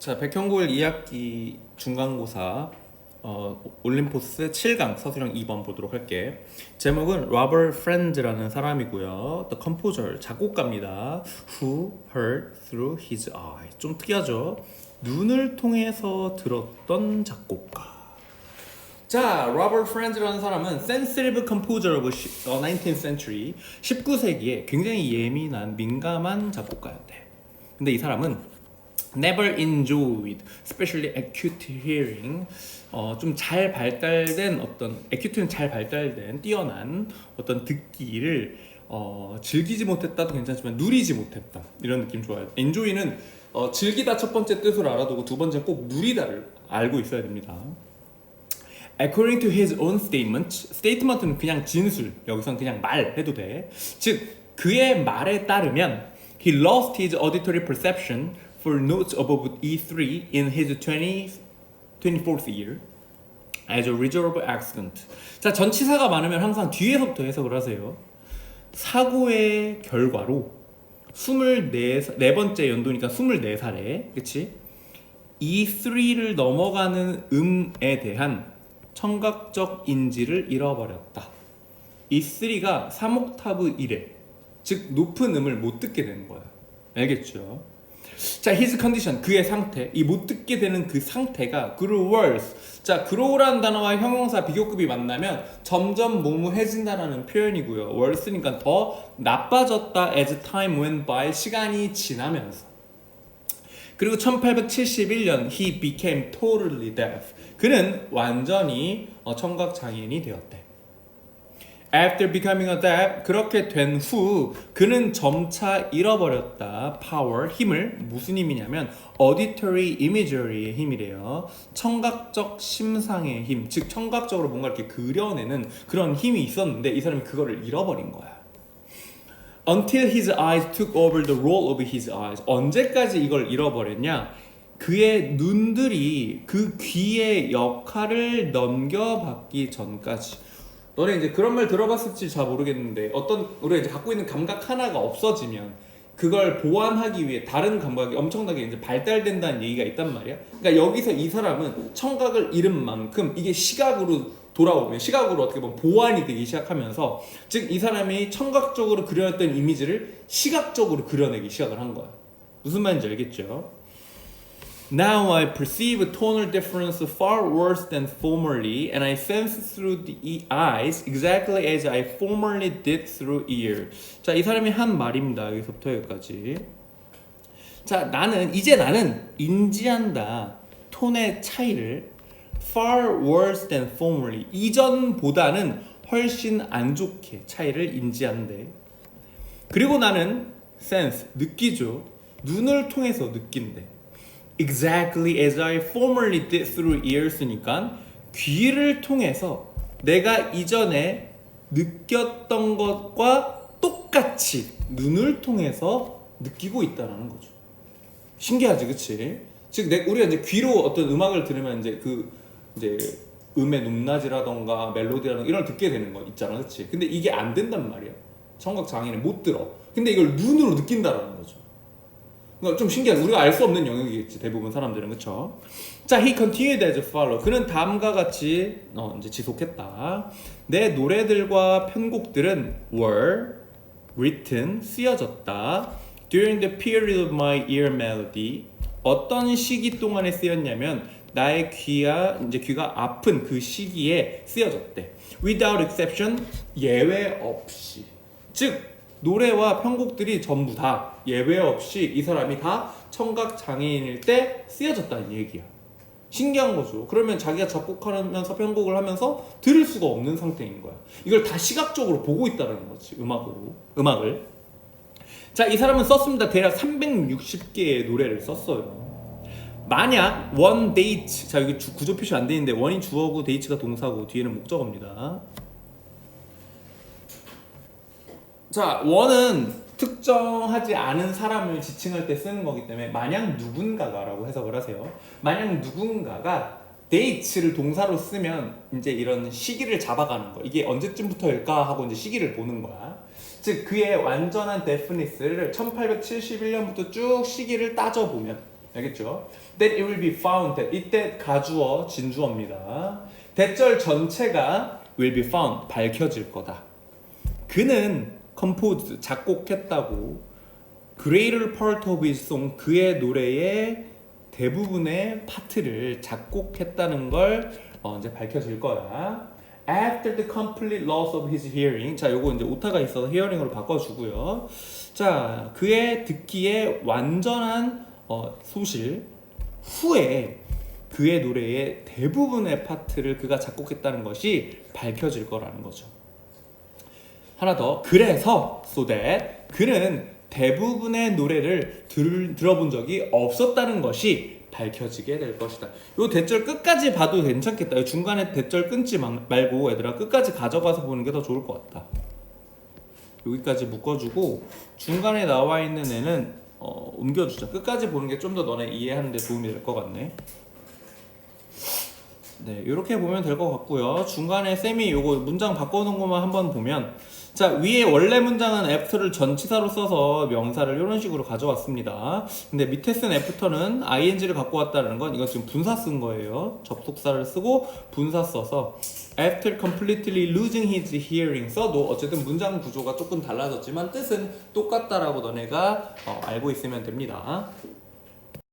자, 백형고일 2학기 중간고사 어, 올림포스 7강 서술형 2번 보도록 할게. 제목은 로버트 프렌즈라는 사람이고요. The composer 작곡가입니다. Who heard through his eye. 좀 특이하죠? 눈을 통해서 들었던 작곡가. 자, 로버트 프렌즈라는 사람은 sensitive composer of 시- 어, 19th century 19세기에 굉장히 예민한 민감한 작곡가였대. 근데 이 사람은 never enjoyed, especially acute hearing. 어, 좀 잘 발달된 어떤 acute는 잘 발달된 뛰어난 어떤 듣기를 어, 즐기지 못했다도 괜찮지만 누리지 못했다 이런 느낌 좋아요. enjoy는 어, 즐기다 첫 번째 뜻으로 알아두고 두 번째 꼭 누리다를 알고 있어야 됩니다. According to his own statement, statement는 그냥 진술, 여기선 그냥 말 해도 돼. 즉 그의 말에 따르면 he lost his auditory perception for notes above E3 in his 20, 24th year as a result of accident. 자 전치사가 많으면 항상 뒤에서부터 해석을 하세요. 사고의 결과로 24, 네 번째 연도니까 24살에 그치? E3를 넘어가는 음에 대한 청각적 인지를 잃어버렸다. E3가 3옥타브 이래. 즉 높은 음을 못 듣게 되는 거야. 알겠죠? 자, his condition 그의 상태, 이 못 듣게 되는 그 상태가 grew worse. 자, grow라는 단어와 형용사 비교급이 만나면 점점 모무해진다라는 표현이고요. worse니까 더 나빠졌다 as time went by 시간이 지나면서. 그리고 1871년 he became totally deaf. 그는 완전히 어, 청각 장애인이 되었대. After becoming a deaf, 그렇게 된 후 그는 점차 잃어버렸다. power, 힘을 무슨 힘이냐면 auditory imagery의 힘이래요. 청각적 심상의 힘, 즉 청각적으로 뭔가 이렇게 그려내는 그런 힘이 있었는데 이 사람이 그거를 잃어버린 거야. Until his eyes took over the role of his eyes. 언제까지 이걸 잃어버렸냐? 그의 눈들이 그 귀의 역할을 넘겨받기 전까지. 너네 이제 그런 말 들어봤을지 잘 모르겠는데 어떤 우리가 이제 갖고 있는 감각 하나가 없어지면 그걸 보완하기 위해 다른 감각이 엄청나게 이제 발달된다는 얘기가 있단 말이야. 그러니까 여기서 이 사람은 청각을 잃은 만큼 이게 시각으로 돌아오면 시각으로 어떻게 보면 보완이 되기 시작하면서 즉 이 사람이 청각적으로 그려냈던 이미지를 시각적으로 그려내기 시작을 한 거야. 무슨 말인지 알겠죠? Now I perceive a tonal difference far worse than formerly, and I sense through the e- eyes exactly as I formerly did through ear. 자, 이 사람이 한 말입니다. 여기서부터 여기까지. 자, 나는 이제 나는 인지한다. 톤의 차이를 far worse than formerly. 이전보다는 훨씬 안 좋게 차이를 인지한대. 그리고 나는 sense 느끼죠. 눈을 통해서 느낀대. Exactly as I formerly did through ears니까 귀를 통해서 내가 이전에 느꼈던 것과 똑같이 눈을 통해서 느끼고 있다는 거죠. 신기하지, 그치? 즉, 내, 우리가 이제 귀로 어떤 음악을 들으면 이제 그 이제 음의 높낮이라던가 멜로디라던가 이런 걸 듣게 되는 거 있잖아, 그치? 근데 이게 안 된단 말이야. 청각 장애는 못 들어. 근데 이걸 눈으로 느낀다라는 거죠. 그러니까 좀 신기한 우리가 알 수 없는 영역이겠지 대부분 사람들은 그렇죠. 자, he continued as follow. 그는 다음과 같이 어, 이제 지속했다. 내 노래들과 편곡들은 were written 쓰여졌다. During the period of my ear melody. 어떤 시기 동안에 쓰였냐면 나의 귀가 이제 귀가 아픈 그 시기에 쓰여졌대. Without exception 예외 없이. 즉 노래와 편곡들이 전부 다 예외 없이 이 사람이 다 청각 장애인일 때 쓰여졌다는 얘기야. 신기한 거죠. 그러면 자기가 작곡하면서 편곡을 하면서 들을 수가 없는 상태인 거야. 이걸 다 시각적으로 보고 있다는 거지. 음악으로. 음악을. 자, 이 사람은 썼습니다. 대략 360개의 노래를 썼어요. 만약 원 데이트 자 여기 주- 구조 표시 안돼 있는데 원이 주어고 데이트가 동사고 뒤에는 목적어입니다. 자, 원은 특정하지 않은 사람을 지칭할 때 쓰는 거기 때문에 만약 누군가가라고 해석을 하세요. 만약 누군가가 date를 동사로 쓰면 이제 이런 시기를 잡아가는 거. 이게 언제쯤부터일까 하고 이제 시기를 보는 거야. 즉 그의 완전한 데프니스를 1871년부터 쭉 시기를 따져 보면 알겠죠? That it will be found. that 이때 가주어 진주어입니다. 대절 전체가 will be found 밝혀질 거다. 그는 composed 작곡했다고 his song 그의 노래의 대부분의 파트를 작곡했다는 걸 어, 이제 밝혀질 거야. After the complete loss of his hearing. 자, 요거 이제 오타가 있어서 hearing으로 바꿔주고요. 자, 그의 듣기에 완전한 어, 소실 후에 그의 노래의 대부분의 파트를 그가 작곡했다는 것이 밝혀질 거라는 거죠. 하나 더. 그래서 so that 그는 대부분의 노래를 들, 들어본 적이 없었다는 것이 밝혀지게 될 것이다. 요 대절 끝까지 봐도 괜찮겠다. 요 중간에 대절 끊지 마- 말고 얘들아 끝까지 가져가서 보는 게 더 좋을 것 같다. 여기까지 묶어주고 중간에 나와 있는 애는 어, 옮겨주자. 끝까지 보는 게 좀 더 너네 이해하는 데 도움이 될 것 같네. 네, 이렇게 보면 될 것 같고요. 중간에 쌤이 요거 문장 바꿔놓은 것만 한번 보면 자 위에 원래 문장은 after를 전치사로 써서 명사를 이런 식으로 가져왔습니다. 근데 밑에 쓴 after는 ing를 갖고 왔다는 건 이거 지금 분사 쓴 거예요. 접속사를 쓰고 분사 써서 after completely losing his hearing 써도 어쨌든 문장 구조가 조금 달라졌지만 뜻은 똑같다라고 너네가 어, 알고 있으면 됩니다.